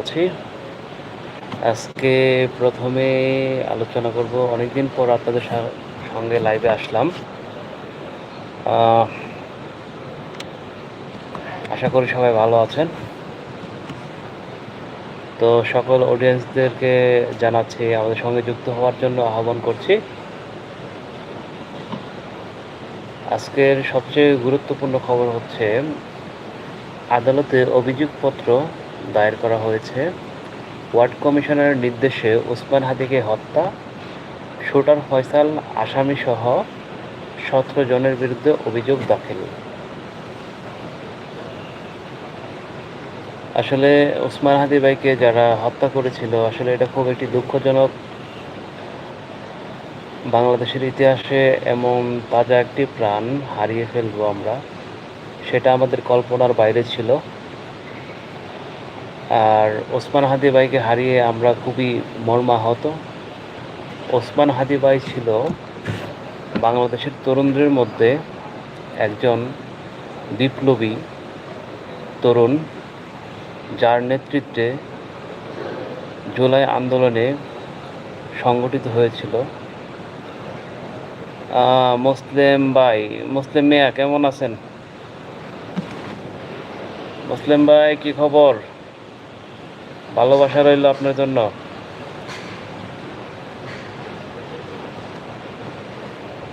আছি। আজকে প্রথমে আলোচনা করব, অনেকদিন পর আপনাদের সঙ্গে লাইভে আসলাম। আশা করি সবাই ভালো আছেন। তো সকল অডিয়েন্সদেরকে জানাচ্ছি, আমাদের সঙ্গে যুক্ত হওয়ার জন্য আহ্বান করছি। আজকের সবচেয়ে গুরুত্বপূর্ণ খবর হচ্ছে, আদালতে অভিযোগপত্র দায়ের করা হয়েছে। ওয়ার্ড কমিশনারের নির্দেশে ওসমান হাদিকে হত্যা শুটার ফয়সাল আসামিসহ সতেরো জনের বিরুদ্ধে অভিযোগ দাখিল। আসলে ওসমান হাদি ভাইকে যারা হত্যা করেছিল, আসলে এটা খুব একটি দুঃখজনক বাংলাদেশের ইতিহাসে এমন তাজা একটি প্রাণ হারিয়ে ফেলব আমরা। সেটা আমাদের কল্পনার বাইরে ছিল। আর ওসমান হাদি ভাইকে হারিয়ে আমরা খুবই মর্মাহত। ওসমান হাদি ভাই ছিল বাংলাদেশের তরুণদের মধ্যে একজন বিপ্লবী তরুণ, যার নেতৃত্বে জুলাই আন্দোলনে সংগঠিত হয়েছিল। মুসলিম ভাই, মুসলিম মিয়া কেমন আছেন? মুসলিম ভাই, কি খবর? ভালোবাসা রইল আপনার জন্য।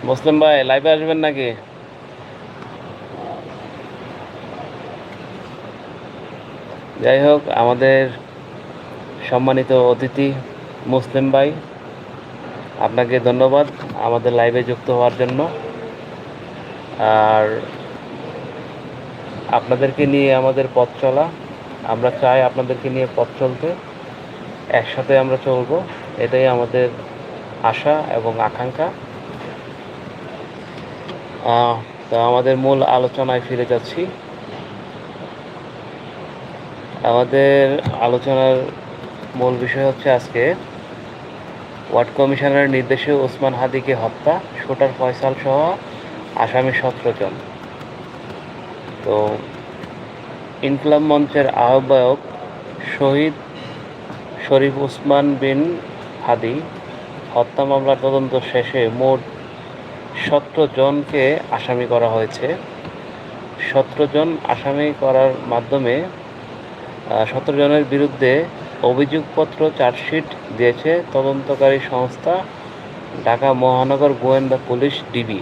মুসলিম ভাই লাইভে আসবেন নাকি? যাই হোক, আমাদের সম্মানিত অতিথি মুসলিম ভাই, আপনাকে ধন্যবাদ আমাদের লাইভে যুক্ত হওয়ার জন্য। আর আপনাদেরকে নিয়ে আমাদের পথ চলা আমরা চাই আপনাদেরকে নিয়ে পথ চলতে। একসাথে আমরা চলবো। এটাই আমাদের আশা এবং আকাঙ্ক্ষা। তো আমাদের মূল আলোচনায় ফিরে যাচ্ছি। আমাদের আলোচনার মূল বিষয় হচ্ছে আজকে, ওয়ার্ড কমিশনারের নির্দেশে ওসমান হাদিকে হত্যা শুটার ফয়সাল সহ আসামি সতেরো জন। তো ইনকলাব মঞ্চের আহ্বায়ক শহীদ শরীফ ওসমান বিন হাদি। হত্যা মামলার তদন্ত শেষে মোট সতেরো জনকে আসামি করা হয়েছে। সতেরো জন আসামি করার মাধ্যমে সতেরো জনের বিরুদ্ধে অভিযোগপত্র, চার্জশিট দিয়েছে তদন্তকারী সংস্থা ঢাকা মহানগর গোয়েন্দা পুলিশ ডিবি।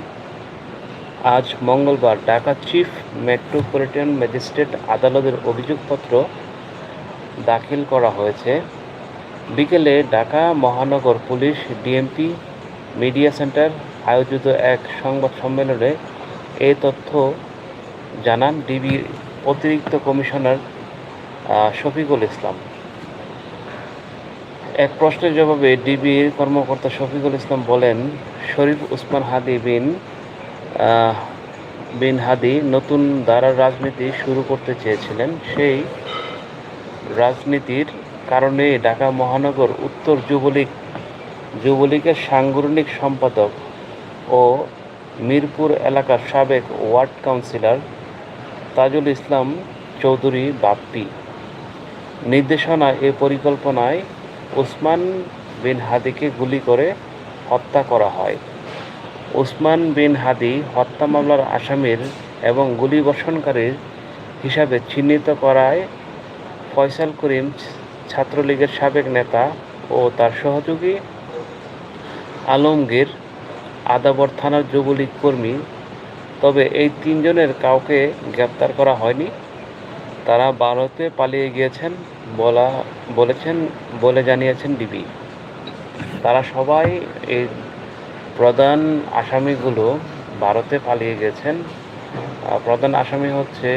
আজ মঙ্গলবার ঢাকা চিফ মেট্রোপলিটন ম্যাজিস্ট্রেট আদালতের অভিযোগপত্র দাখিল করা হয়েছে। বিকেলে ঢাকা মহানগর পুলিশ ডিএমপি মিডিয়া সেন্টার আয়োজিত এক সংবাদ সম্মেলনে এ তথ্য জানান ডিবি অতিরিক্ত কমিশনার শফিকুল ইসলাম। এক প্রশ্নের জবাবে ডিবির কর্মকর্তা শফিকুল ইসলাম বলেন, শরীফ উসমান হাদি বিন বিন হাদি নতুন ধারার রাজনীতি শুরু করতে চেয়েছিলেন। সেই রাজনীতির কারণে ঢাকা মহানগর উত্তর যুবলীগ, যুবলীগের সাংগঠনিক সম্পাদক ও মিরপুর এলাকার সাবেক ওয়ার্ড কাউন্সিলর তাজুল ইসলাম চৌধুরী বাপ্পি। নির্দেশনা এ পরিকল্পনায় ওসমান বিন হাদিকে গুলি করে হত্যা করা হয়। ওসমান বিন হাদি হত্যা মামলার আসামির এবং গুলিবর্ষণকারীর হিসাবে চিহ্নিত করায় ফয়সাল করিম ছাত্রলীগের সাবেক নেতা ও তার সহযোগী আলমগীর আদাবর থানার যুবলীগ কর্মী। তবে এই তিনজনের কাউকে গ্রেপ্তার করা হয়নি। তারা ভারতে পালিয়ে গিয়েছেন বলা, বলেছেন, বলে জানিয়েছেন ডিবি। তারা সবাই এই প্রধান আসামিগুলো ভারতে পালিয়ে গেছেন। প্রধান আসামি হচ্ছে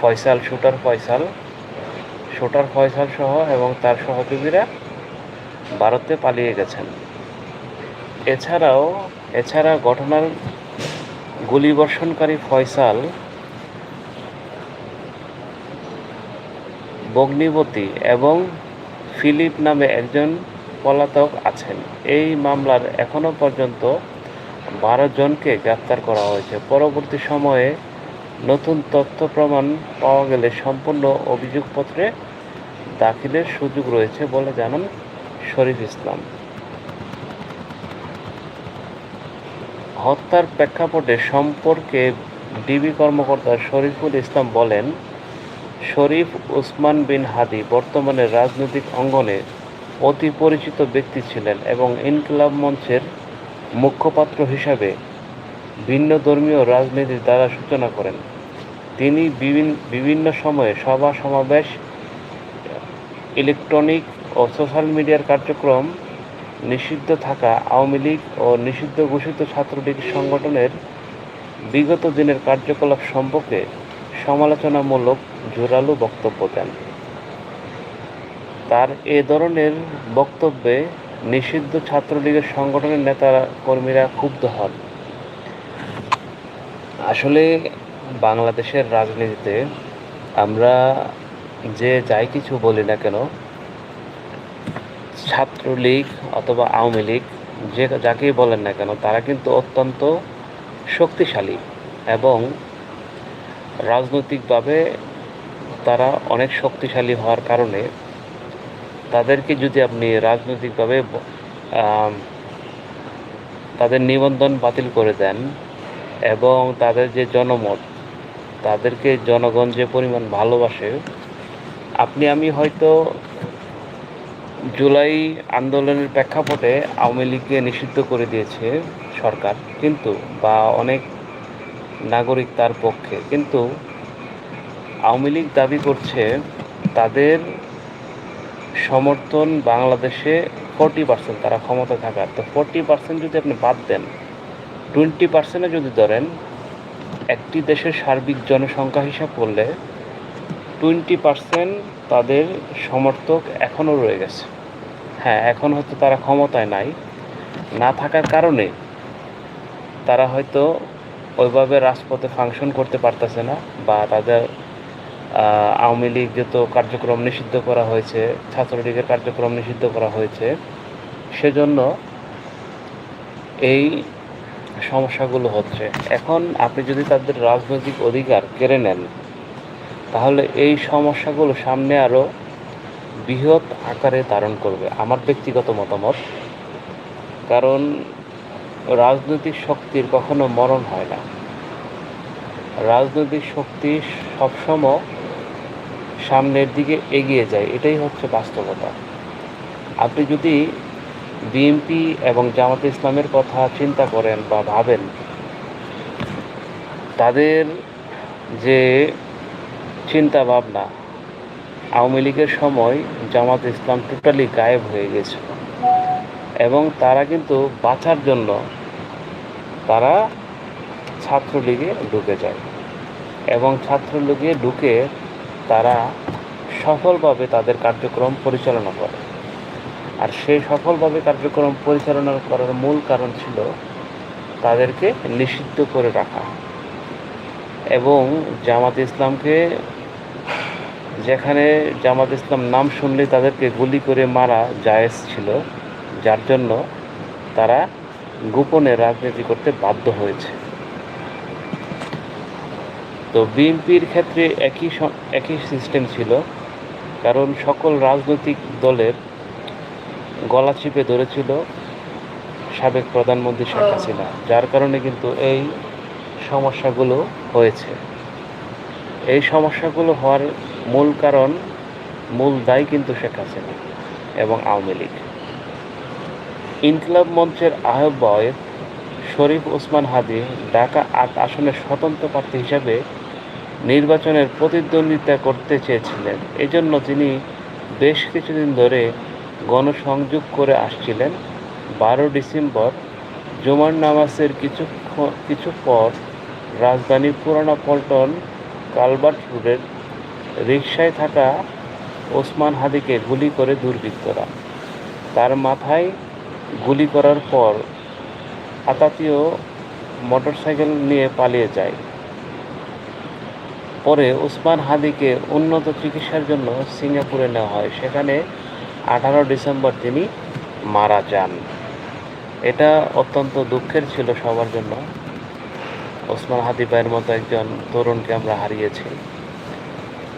ফয়সাল শুটার ফয়সাল। শুটার ফয়সাল সহ এবং তার সহযোগীরা ভারতে পালিয়ে গেছেন। এছাড়াও, এছাড়া ঘটনার গুলিবর্ষণকারী ফয়সাল বগ্নিবতী এবং ফিলিপ নামে একজন পলাতক আছেন। এই মামলার এখনও পর্যন্ত বারো জনকে গ্রেপ্তার করা হয়েছে। পরবর্তী সময়ে নতুন তথ্য প্রমাণ পাওয়া গেলে সম্পূর্ণ অভিযোগপত্রে দাখিলের সুযোগ রয়েছে বলে জানান শরীফ ইসলাম। হত্যার প্রেক্ষাপটে সম্পর্কে ডিবি কর্মকর্তা শরীফুল ইসলাম বলেন, শরীফ ওসমান বিন হাদি বর্তমানে রাজনৈতিক অঙ্গনে অতি পরিচিত ব্যক্তি ছিলেন এবং ইনকিলাব মঞ্চের মুখপাত্র হিসাবে ভিন্ন ধর্মীয় রাজনীতির দ্বারা সূচনা করেন। তিনি বিভিন- বিভিন্ন সময়ে সভা, সমাবেশ, ইলেকট্রনিক ও সোশ্যাল মিডিয়ার কার্যক্রম, নিষিদ্ধ থাকা আওয়ামী লীগ ও নিষিদ্ধ ঘোষিত ছাত্রলীগ সংগঠনের বিগত দিনের কার্যকলাপ সম্পর্কে সমালোচনামূলক জোরালো বক্তব্য দেন। তার এ ধরনের বক্তব্যে নিষিদ্ধ ছাত্রলীগের সংগঠনের নেতারা কর্মীরা ক্ষুব্ধ হন। আসলে বাংলাদেশের রাজনীতিতে আমরা যে যাই কিছু বলি না কেন, ছাত্রলীগ অথবা আওয়ামী লীগ, যে যাকেই বলেন না কেন, তারা কিন্তু অত্যন্ত শক্তিশালী এবং রাজনৈতিকভাবে তারা অনেক শক্তিশালী হওয়ার কারণে তাদেরকে যদি আপনি রাজনৈতিকভাবে তাদের নিবন্ধন বাতিল করে দেন এবং তাদের যে জনমত, তাদেরকে জনগণ যে পরিমাণ ভালোবাসে, আপনি, আমি হয়তো জুলাই আন্দোলনের প্রেক্ষাপটে আওয়ামী লীগকে নিষিদ্ধ করে দিয়েছে সরকার, কিন্তু, বা অনেক নাগরিক তার পক্ষে, কিন্তু আওয়ামী লীগ দাবি করছে তাদের সমর্থন বাংলাদেশে ফোরটি পার্সেন্ট তারা ক্ষমতা থাকার। তো ফোরটি পার্সেন্ট যদি আপনি বাদ দেন টোয়েন্টি পার্সেন্টে যদি ধরেন, একটি দেশের সার্বিক জনসংখ্যা হিসাব করলে টোয়েন্টি পার্সেন্ট তাদের সমর্থক এখনও রয়ে গেছে। হ্যাঁ এখন হয়তো তারা ক্ষমতায় নাই। না থাকার কারণে তারা হয়তো ওইভাবে রাজপথে ফাংশন করতে পারতেছে না বা তাদের আওয়ামী লীগ যত কার্যক্রম নিষিদ্ধ করা হয়েছে, ছাত্রলীগের কার্যক্রম নিষিদ্ধ করা হয়েছে, সেজন্য এই সমস্যাগুলো হচ্ছে। এখন আপনি যদি তাদের রাজনৈতিক অধিকার কেড়ে নেন, তাহলে এই সমস্যাগুলো সামনে আরও বৃহৎ আকারে ধারণ করবে, আমার ব্যক্তিগত মতামত। কারণ রাজনৈতিক শক্তির কখনো মরণ হয় না। রাজনৈতিক শক্তি সবসময় সামনের দিকে এগিয়ে যায়, এটাই হচ্ছে বাস্তবতা। আপনি যদি বিএনপি এবং জামাতে ইসলামের কথা চিন্তা করেন বা ভাবেন, তাদের যে চিন্তা ভাবনা আওয়ামী লীগের সময় জামাত ইসলাম টোটালি গায়েব হয়ে গেছে এবং তারা কিন্তু বাঁচার জন্য তারা ছাত্রলীগে ঢুকে যায় এবং ছাত্রলীগে ঢুকে তারা সফলভাবে তাদের কার্যক্রম পরিচালনা করে। আর সেই সফলভাবে কার্যক্রম পরিচালনা করার মূল কারণ ছিল তাদেরকে নিষিদ্ধ করে রাখা। এবং জামাত ইসলামকে, যেখানে জামাত ইসলাম নাম শুনলে তাদেরকে গুলি করে মারা জায়েজ ছিল, যার জন্য তারা গোপনে রাজনীতি করতে বাধ্য হয়েছে। তো বিএনপির ক্ষেত্রে একই একই সিস্টেম ছিল কারণ সকল রাজনৈতিক দলের গলা চিপে ধরেছিল সাবেক প্রধানমন্ত্রী শেখ হাসিনা যার কারণে কিন্তু এই সমস্যাগুলো হয়েছে। এই সমস্যাগুলো হওয়ার মূল কারণ মূল দায়ী কিন্তু শেখ হাসিনা এবং আওয়ামী লীগ। ইনকলাব মঞ্চের আহ্বায়ক শরীফ ওসমান হাদি ঢাকা আট আসনের স্বতন্ত্র প্রার্থী হিসাবে নির্বাচনের প্রতিদ্বন্দ্বিতা করতে চেয়েছিলেন। এজন্য তিনি বেশ কিছুদিন ধরে গণসংযোগ করে আসছিলেন। বারো ডিসেম্বর জুমার নামাজের কিছু কিছু পর রাজধানীর পুরানা পল্টন কালবার্ট রোডের রিকশায় থাকা ওসমান হাদিকে গুলি করে দুর্বৃত্তরা। তার মাথায় গুলি করার পর আতাতীয় মোটরসাইকেল নিয়ে পালিয়ে যায়। পরে ওসমান হাদিকে উন্নত চিকিৎসার জন্য সিঙ্গাপুরে নেওয়া হয়। সেখানে আঠারো ডিসেম্বর তিনি মারা যান। এটা অত্যন্ত দুঃখের ছিল সবার জন্য। ওসমান হাদি ভাইয়ের মতো একজন তরুণকে আমরা হারিয়েছি।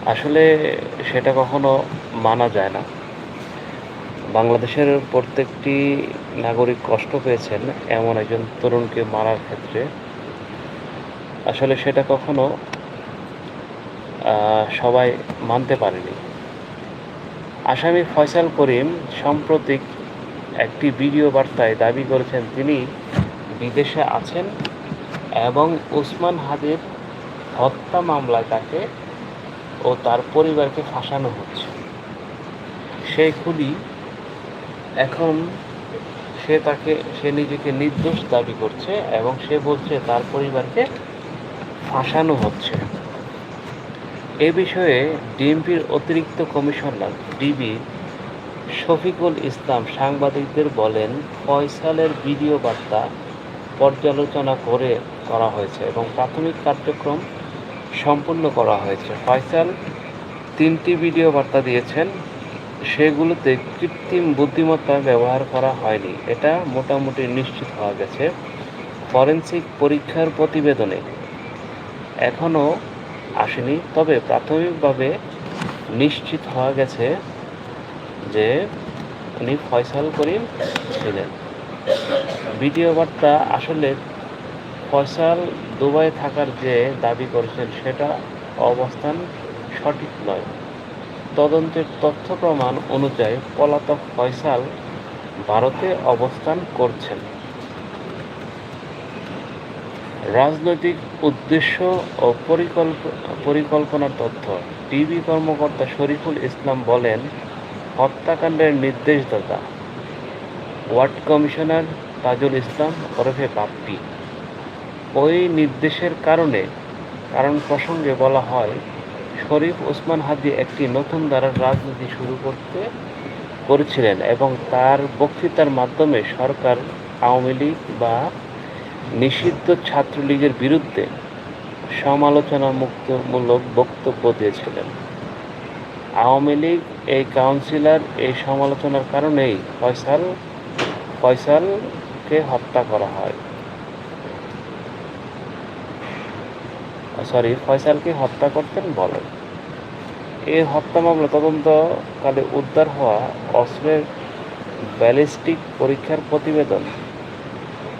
আসলে সেটা কখনো মানা যায় না। বাংলাদেশের প্রত্যেকটি নাগরিক কষ্ট পেয়েছেন এমন একজন তরুণকে মারার ক্ষেত্রে। আসলে সেটা কখনো সবাই মানতে পারেনি। আসামি ফয়সাল করিম সাম্প্রতিক একটি ভিডিও বার্তায় দাবি করেছেন, তিনি বিদেশে আছেন এবং উসমান হাদির হত্যা মামলায় তাকে ও তার পরিবারকে ফাঁসানো হচ্ছে। সেই খুনি এখন সে তাকে, সে নিজেকে নির্দোষ দাবি করছে এবং সে বলছে তার পরিবারকে ফাঁসানো হচ্ছে। এ বিষয়ে ডিএমপির অতিরিক্ত কমিশনার ডিবি শফিকুল ইসলাম সাংবাদিকদের বলেন, ফয়সালের ভিডিও বার্তা পর্যালোচনা করে করা হয়েছে এবং প্রাথমিক কার্যক্রম সম্পূর্ণ করা হয়েছে। ফয়সাল তিনটি ভিডিও বার্তা দিয়েছেন, সেগুলোতে কৃত্রিম বুদ্ধিমত্তা ব্যবহার করা হয়নি। এটা মোটামুটি নিশ্চিত হওয়া গেছে। ফরেন্সিক পরীক্ষার প্রতিবেদনে এখনও আসেনি। তবে প্রাথমিকভাবে নিশ্চিত হওয়া গেছে যে উনি ফয়সাল করিম ছিলেন। ভিডিও বার্তা, আসলে ফয়সাল দুবাই থাকার যে দাবি করেছেন, সেটা অবস্থান সঠিক নয়। তদন্তের তথ্য প্রমাণ অনুযায়ী পলাতক ফয়সাল ভারতে অবস্থান করছেন। রাজনৈতিক উদ্দেশ্য ও পরিকল্প পরিকল্পনার তথ্য। টিভি কর্মকর্তা শরীফুল ইসলাম বলেন, হত্যাকাণ্ডের নির্দেশদাতা ওয়ার্ড কমিশনার তাজুল ইসলাম ওরফে বাপ্পি। ওই নির্দেশের কারণে, কারণ প্রসঙ্গে বলা হয়, শরীফ ওসমান হাদি একটি নতুন ধারার রাজনীতি শুরু করতে করেছিলেন এবং তার বক্তৃতার মাধ্যমে সরকার, আওয়ামী লীগ বা নিষিদ্ধ ছাত্রলীগের বিরুদ্ধে সমালোচনা মুক্তমূলক বক্তব্য দিয়েছিলেন। আওয়ামী লীগ, এই কাউন্সিলর এই সমালোচনার কারণেই ফয়সাল, ফয়সালকে হত্যা করা হয়। সরি ফয়সালকে হত্যা করতেন বলেন এই হত্যা মামলা তদন্তকালে উদ্ধার হওয়া অস্ত্রের ব্যালিস্টিক পরীক্ষার প্রতিবেদন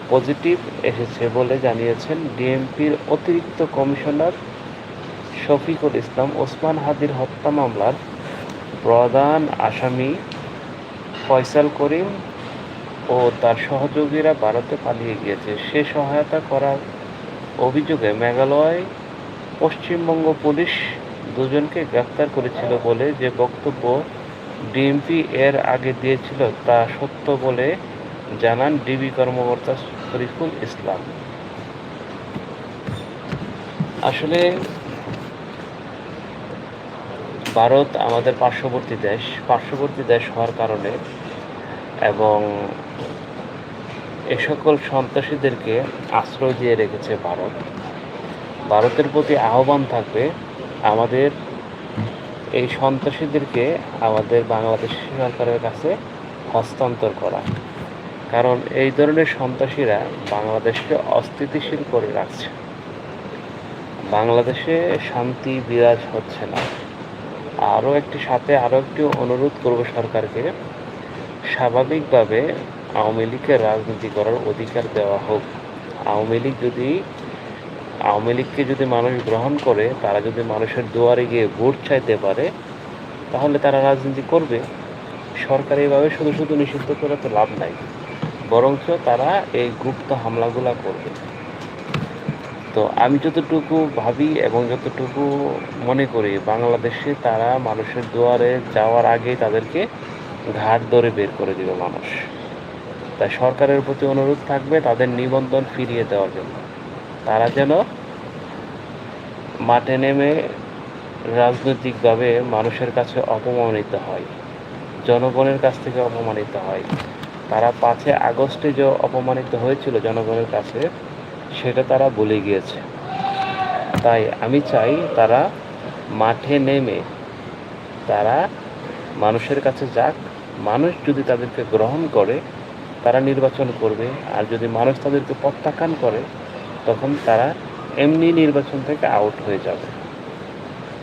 পজিটিভ এসেছে বলে জানিয়েছেন ডিএমপির অতিরিক্ত কমিশনার শফিকুল ইসলাম ওসমান হাদির হত্যা মামলার প্রধান আসামি ফয়সাল করিম ও তার সহযোগীরা ভারতে পালিয়ে গিয়েছে। সে সহায়তা করার অভিযোগে মেঘালয় পশ্চিমবঙ্গ পুলিশ দুজনকে গ্রেফতার করেছিল বলে যে বক্তব্য ডিএমপি এর আগে দিয়েছিল তা সত্য বলে জানান ডিবি কর্মকর্তা শরীফুল ইসলাম। আসলে ভারত আমাদের পার্শ্ববর্তী দেশ। পার্শ্ববর্তী দেশ হওয়ার কারণে এবং এ সকল সন্ত্রাসীদেরকে আশ্রয় দিয়ে রেখেছে ভারত। ভারতের প্রতি আহ্বান থাকবে আমাদের এই সন্ত্রাসীদেরকে আমাদের বাংলাদেশ সরকারের কাছে হস্তান্তর করা। কারণ এই ধরনের সন্ত্রাসীরা বাংলাদেশকে অস্থিতিশীল করে রাখছে। বাংলাদেশে শান্তি বিরাজ হচ্ছে না। আরও একটি সাথে আরও একটি অনুরোধ করব সরকারকে, স্বাভাবিকভাবে আওয়ামী লীগের রাজনীতি করার অধিকার দেওয়া হোক। আওয়ামী লীগ যদি, আওয়ামী লীগকে যদি মানুষ গ্রহণ করে, তারা যদি মানুষের দুয়ারে গিয়ে ভোট চাইতে পারে, তাহলে তারা রাজনীতি করবে। সরকার এইভাবে শুধু শুধু নিষিদ্ধ করে তো লাভ নাই। বরঞ্চ তারা এই গুপ্ত হামলাগুলা করবে। তো আমি যতটুকু ভাবি এবং যতটুকু মনে করি, বাংলাদেশে তারা মানুষের দুয়ারে যাওয়ার আগেই তাদেরকে ঘাট ধরে বের করে দিবে মানুষ। তাই সরকারের প্রতি অনুরোধ থাকবে তাদের নিবন্ধন ফিরিয়ে দেওয়ার জন্য। তারা যেন মাঠে নেমে রাজনৈতিকভাবে মানুষের কাছে অপমানিত হয়, জনগণের কাছ থেকে অপমানিত হয়। তারা পাঁচে আগস্টে যে অপমানিত হয়েছিল জনগণের কাছে, সেটা তারা বলে গিয়েছে। তাই আমি চাই তারা মাঠে নেমে তারা মানুষের কাছে যাক। মানুষ যদি তাদেরকে গ্রহণ করে, তারা নির্বাচন করবে। আর যদি মানুষ তাদেরকে প্রত্যাখ্যান করে, তখন তারা এমনি নির্বাচন থেকে আউট হয়ে যাবে।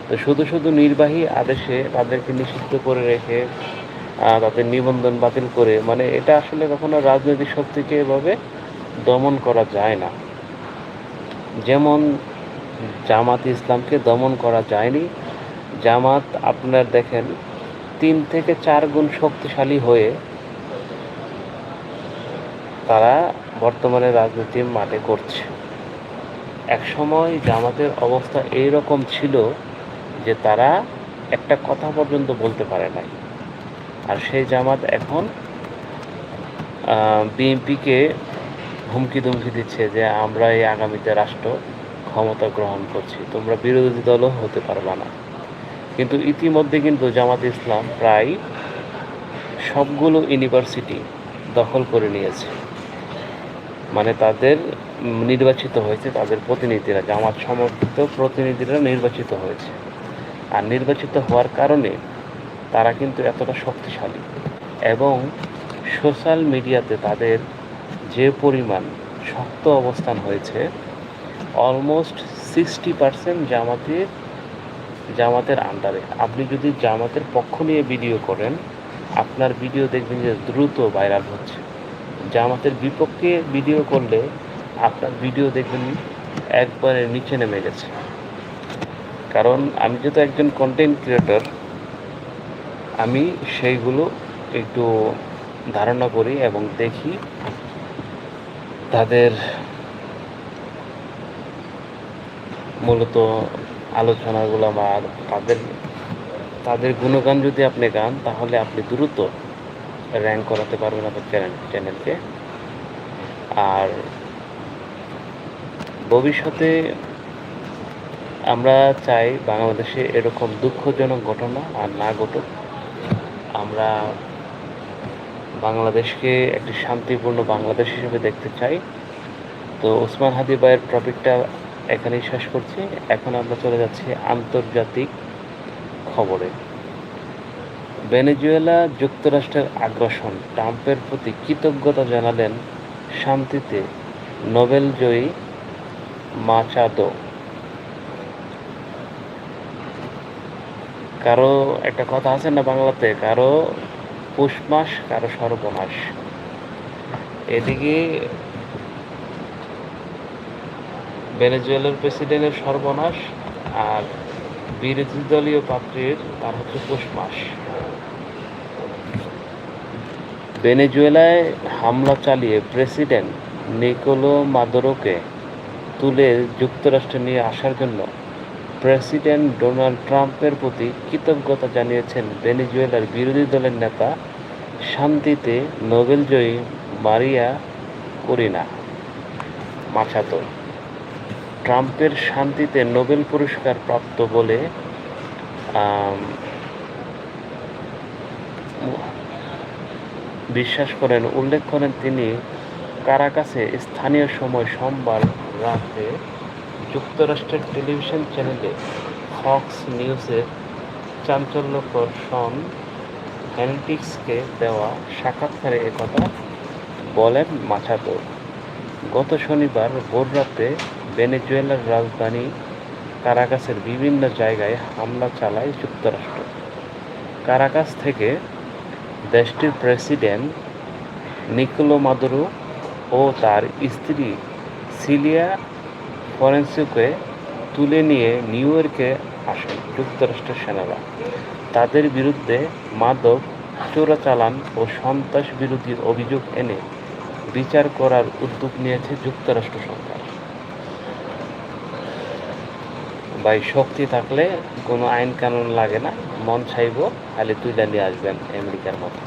তো শুধু শুধু নির্বাহী আদেশে তাদেরকে নিষিদ্ধ করে রেখে তাদের নিবন্ধন বাতিল করে মানে এটা আসলে কখনো রাজনৈতিক শক্তিকে এভাবে দমন করা যায় না। যেমন জামাত ইসলামকে দমন করা যায়নি। জামাত আপনার দেখেন, তিন থেকে চার গুণ শক্তিশালী হয়ে তারা বর্তমানে রাজনীতির মাঠে করছে। একসময় জামাতের অবস্থা এই রকম ছিল যে তারা একটা কথা পর্যন্ত বলতে পারে নাই। আর সেই জামাত এখন বিএনপিকে হুমকি ধুমকি দিচ্ছে যে আমরা এই আগামীতে রাষ্ট্র ক্ষমতা গ্রহণ করছি। তোমরা বিরোধী দলও হতে পারবা না। কিন্তু ইতিমধ্যে কিন্তু জামাত ইসলাম প্রায় সবগুলো ইউনিভার্সিটি দখল করে নিয়েছে। মানে তাদের নির্বাচিত হয়েছে তাদের প্রতিনিধিরা, জামাত সমর্থিত প্রতিনিধিরা নির্বাচিত হয়েছে। আর নির্বাচিত হওয়ার কারণে তারা কিন্তু এতটা শক্তিশালী। এবং সোশ্যাল মিডিয়াতে তাদের যে পরিমাণ শক্ত অবস্থান হয়েছে অলমোস্ট সিক্সটি পার্সেন্ট জামাতের জামাতের আন্ডারে আপনি যদি জামাতের পক্ষ নিয়ে ভিডিও করেন, আপনার ভিডিও দেখবেন যে দ্রুত ভাইরাল হচ্ছে। জামাতের বিপক্ষে ভিডিও করলে আপনার ভিডিও দেখবেন একবারে নিচে নেমে গেছে। কারণ আমি যেহেতু একজন কন্টেন্ট ক্রিয়েটর আমি সেইগুলো একটু ধারণা করি এবং দেখি তাদের মূলত আলোচনাগুলো বা তাদের তাদের গুণগান যদি আপনি গান, তাহলে আপনি দ্রুত র্যাঙ্ক করাতে পারবেন আপনার চ্যানেল চ্যানেলকে আর ভবিষ্যতে আমরা চাই বাংলাদেশে এরকম দুঃখজনক ঘটনা আর না ঘটুক। আমরা বাংলাদেশকে একটি শান্তিপূর্ণ বাংলাদেশ হিসেবে দেখতে চাই। তো ওসমান হাদি ভাইয়ের টপিকটা এখানেই শেষ করছি। এখন আমরা চলে যাচ্ছি আন্তর্জাতিক খবরে। ভেনেজুয়েলা যুক্তরাষ্ট্রের আগ্রাসন, ট্রাম্পের প্রতি কৃতজ্ঞতা জানালেন শান্তিতে নোবেলজয়ী মাচাদো। কারও একটা কথা আছে না বাংলাতে? কারও পুষ মাস, কারও সর্বনাশ। এদিকে ভেনেজুয়েলার প্রেসিডেন্টের সর্বনাশ আর বিরোধী দলীয় পাত্রীর তার হচ্ছে পৌষ মাস। ভেনেজুয়েলায় হামলা চালিয়ে প্রেসিডেন্ট নিকোলো মাদুরোকে তুলে যুক্তরাষ্ট্রে নিয়ে আসার জন্য প্রেসিডেন্ট ডোনাল্ড ট্রাম্পের প্রতি কৃতজ্ঞতা জানিয়েছেন ভেনেজুয়েলার বিরোধী দলের নেতা শান্তিতে নোবেলজয়ী মারিয়া করিনা মাচাতো ট্রাম্পের শান্তিতে নোবেল পুরস্কার প্রাপ্ত বলে বিশ্বাস করেন, উল্লেখ করেন তিনি কারাকাসে স্থানীয় সময় সোমবার রাতে যুক্তরাষ্ট্রের টেলিভিশন চ্যানেলে ফক্স নিউজের চাঞ্চল্যকর শন হ্যান্টিক্সকে দেওয়া সাক্ষাৎকারে একথা বলেন মাছাতো গত শনিবার ভোররাতে ভেনেজুয়েলার রাজধানী কারাকাসের বিভিন্ন জায়গায় হামলা চালায় যুক্তরাষ্ট্র। কারাকাস থেকে দেশটির প্রেসিডেন্ট নিকোলো মাদুরো ও তার স্ত্রী সিলিয়া ফরেন্সিকে তুলে নিয়ে নিউ ইয়র্কে আসেন যুক্তরাষ্ট্রের সেনারা। তাদের বিরুদ্ধে মাদক, চোরাচালান ও সন্ত্রাস বিরোধী অভিযোগ এনে বিচার করার উদ্যোগ নিয়েছে যুক্তরাষ্ট্র সরকার। ভাই, শক্তি থাকলে কোনো আইন কানুন লাগে না। মন চাইব খালি তুইলা নিয়ে আসবেন আমেরিকার মতো।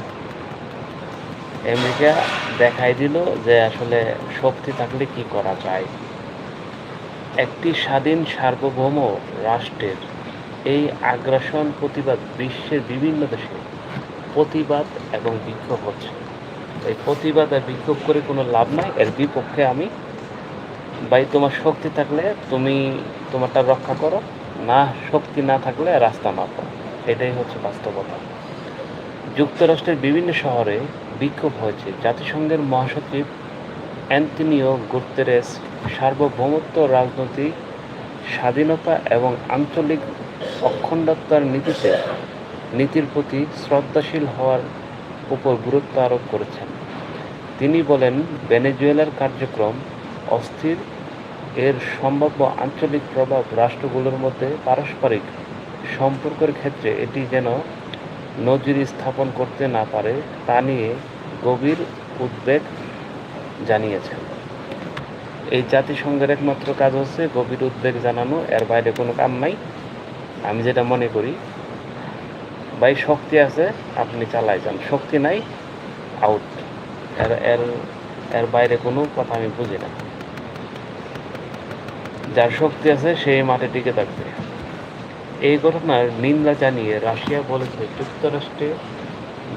আমেরিকা দেখাই দিল যে আসলে শক্তি থাকলে কি করা যায়। একটি স্বাধীন সার্বভৌম রাষ্ট্রের এই আগ্রাসন প্রতিবাদ বিশ্বের বিভিন্ন দেশে প্রতিবাদ এবং বিক্ষোভ হচ্ছে। এই প্রতিবাদ আর বিক্ষোভ করে কোনো লাভ নাই, এর বিপক্ষে আমি ভাই, তোমার শক্তি থাকলে তুমি তোমারটা রক্ষা করো, না শক্তি না থাকলে রাস্তা মাপো এটাই হচ্ছে বাস্তবতা। যুক্তরাষ্ট্রের বিভিন্ন শহরে বিক্ষোভ হয়েছে। জাতিসংঘের মহাসচিব অ্যান্টনিও গুতেরেস সার্বভৌমত্ব, রাজনৈতিক স্বাধীনতা এবং আঞ্চলিক অখণ্ডতার নীতিতে নীতির প্রতি শ্রদ্ধাশীল হওয়ার উপর গুরুত্ব আরোপ করেছেন। তিনি বলেন, ভেনেজুয়েলার কার্যক্রম অস্থির। এর সম্ভাব্য আঞ্চলিক প্রভাব রাষ্ট্রগুলোর মধ্যে পারস্পরিক সম্পর্কের ক্ষেত্রে এটি যেন নজির স্থাপন করতে না পারে, তা নিয়ে গভীর উদ্বেগ জানিয়েছেন। এই জাতিসংঘের একমাত্র কাজ হচ্ছে গভীর উদ্বেগ জানানো, এর বাইরে কোনো কাম নাই। আমি যেটা মনে করি, ভাই, শক্তি আছে, আপনি চালাই যান। শক্তি নাই আউট এর এর এর বাইরে কোনো কথা আমি বুঝি না। যার শক্তি আছে, সেই মাঠে টিকে থাকবে। এই ঘটনার নিন্দা জানিয়ে রাশিয়া বলেছে, যুক্তরাষ্ট্রে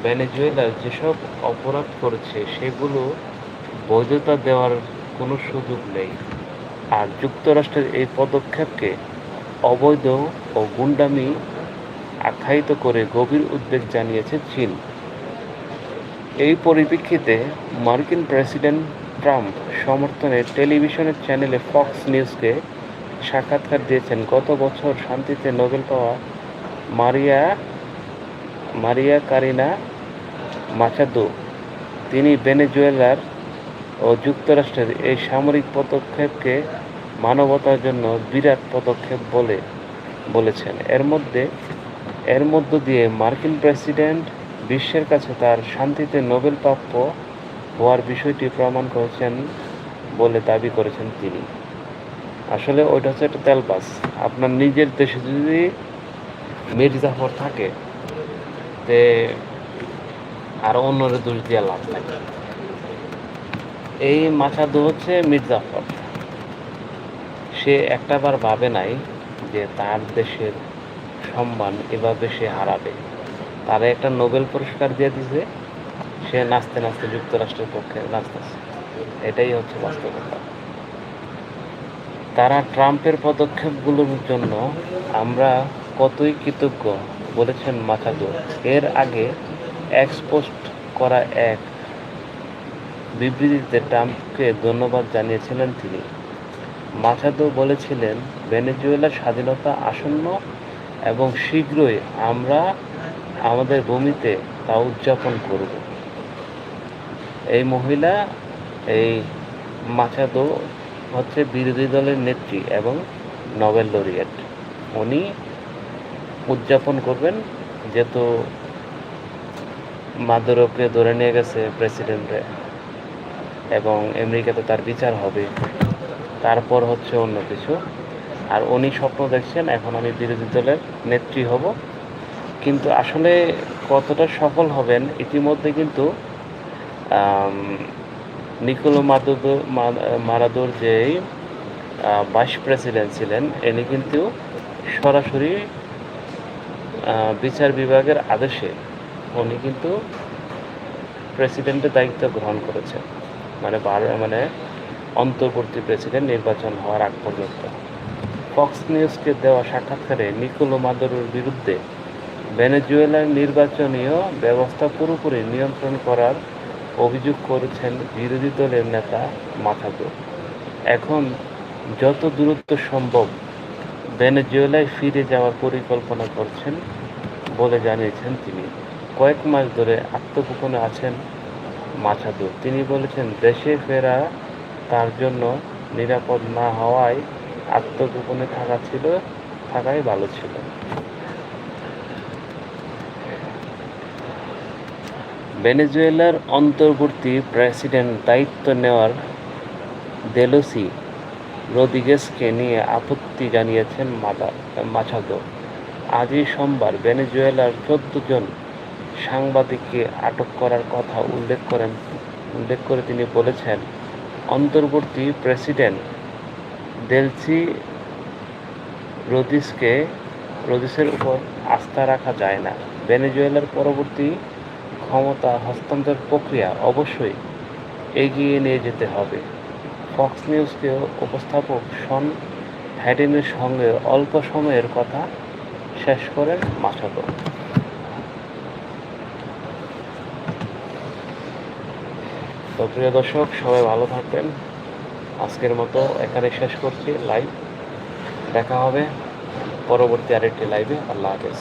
ভেনেজুয়েলার যেসব অপরাধ করেছে, সেগুলো বৈধতা দেওয়ার কোনো সুযোগ নেই। আর যুক্তরাষ্ট্রের এই পদক্ষেপকে অবৈধ ও গুন্ডামি আখ্যায়িত করে গভীর উদ্বেগ জানিয়েছে চীন। এই পরিপ্রেক্ষিতে মার্কিন প্রেসিডেন্ট ট্রাম্প সমর্থনে টেলিভিশনের চ্যানেলে ফক্স নিউজকে সাক্ষাৎকার দিয়েছেন। গত বছর শান্তিতে নোবেল পাওয়া মারিয়া মারিয়া কারিনা মাচাদো। তিনি ভেনেজুয়েলার ও যুক্তরাষ্ট্রের এই সামরিক পদক্ষেপকে মানবতার জন্য বিরাট পদক্ষেপ বলে বলেছেন। এর মধ্যে, এর মধ্য দিয়ে মার্কিন প্রেসিডেন্ট বিশ্বের কাছে তার শান্তিতে নোবেল প্রাপ্য হওয়ার বিষয়টি প্রমাণ করেছেন বলে দাবি করেছেন তিনি। আসলে ওইটা হচ্ছে একটা তেলবাস। আপনার নিজের দেশে যদি মির্জাফর থাকে, তে আর অন্যরে দোষ দিয়ে লাভ নাই। এই মাছাদু হচ্ছে মির্জাফর। সে একটাবার ভাবে নাই যে তার দেশের সম্মান এভাবে সে হারাবে। তারা একটা নোবেল পুরস্কার দিয়ে দিছে, সে নাচতে নাচতে যুক্তরাষ্ট্রের পক্ষে নাচতেছে। এটাই হচ্ছে বাস্তবতা। তারা ট্রাম্পের পদক্ষেপগুলোর জন্য আমরা কতই কৃতজ্ঞ বলেছেন মাথাদো এর আগে এক্সপোস্ট করা এক বিবৃতিতে ট্রাম্পকে ধন্যবাদ জানিয়েছিলেন তিনি। মাথাদো বলেছিলেন, ভেনেজুয়েলার স্বাধীনতা আসন্ন এবং শীঘ্রই আমরা আমাদের ভূমিতে তা উদযাপন করব। এই মহিলা, এই মাচাদো হচ্ছে বিরোধী দলের নেত্রী এবং নোবেল লরিয়েট। উনি উদযাপন করবেন, যেহেতু মাদুরোকে ধরে নিয়ে গেছে প্রেসিডেন্টে। এবং আমেরিকাতে তার বিচার হবে। তারপর হচ্ছে অন্য কিছু। আর উনি স্বপ্ন দেখছেন, এখন আমি বিরোধী দলের নেত্রী হব। কিন্তু আসলে কতটা সফল হবেন, ইতিমধ্যে কিন্তু নিকোলো মাদুদো মারাদোর যে ভাইস প্রেসিডেন্ট ছিলেন ইনি কিন্তু সরাসরি বিচার বিভাগের আদেশে উনি কিন্তু প্রেসিডেন্টের দায়িত্ব গ্রহণ করেছেন। মানে বারো মানে অন্তর্বর্তী প্রেসিডেন্ট নির্বাচন হওয়ার আগ পর্যন্ত। ফক্স নিউজকে দেওয়া সাক্ষাৎকারে নিকোলো মাদুরোর বিরুদ্ধে ভেনেজুয়েলার নির্বাচনীয় ব্যবস্থা পুরোপুরি নিয়ন্ত্রণ করার অভিযোগ করেছেন বিরোধী দলের নেতা মাথাদো। এখন যত দূরত্ব সম্ভব ভেনেজুয়েলায় ফিরে যাওয়ার পরিকল্পনা করছেন বলে জানিয়েছেন তিনি। কয়েক মাস ধরে আত্মগোপনে আছেন মাছাদো। তিনি বলেছেন, দেশে ফেরা তার জন্য নিরাপদ না হওয়ায় আত্মগোপনে থাকা ছিল, থাকাই ভালো ছিল। ভেনেজুয়েলার অন্তর্বর্তী প্রেসিডেন্ট দায়িত্ব নেওয়ার দেলোসি রদিগেসকে নিয়ে আপত্তি জানিয়েছেন মাদা, মাছাদো। আজই সোমবার ভেনেজুয়েলার চোদ্দ জন সাংবাদিককে আটক করার কথা উল্লেখ করেন, উল্লেখ করে তিনি বলেছেন, অন্তর্বর্তী প্রেসিডেন্ট দেলসি রদিসকে, রদিসের উপর আস্থা রাখা যায় না। ভেনেজুয়েলার পরবর্তী ক্ষমতা হস্তান্তর প্রক্রিয়া অবশ্যই এগিয়ে নিয়ে যেতে হবে। ফক্স নিউজকে উপস্থাপক শন হ্যাডিনের সঙ্গে অল্প সময়ের কথা শেষ করেন মাসাদো। প্রিয় দর্শক, সবাই ভালো থাকবেন। আজকের মতো এখানে শেষ করছি লাইভ দেখা হবে। পরবর্তী আরেকটি লাইভে আল্লাহ হাফেজ।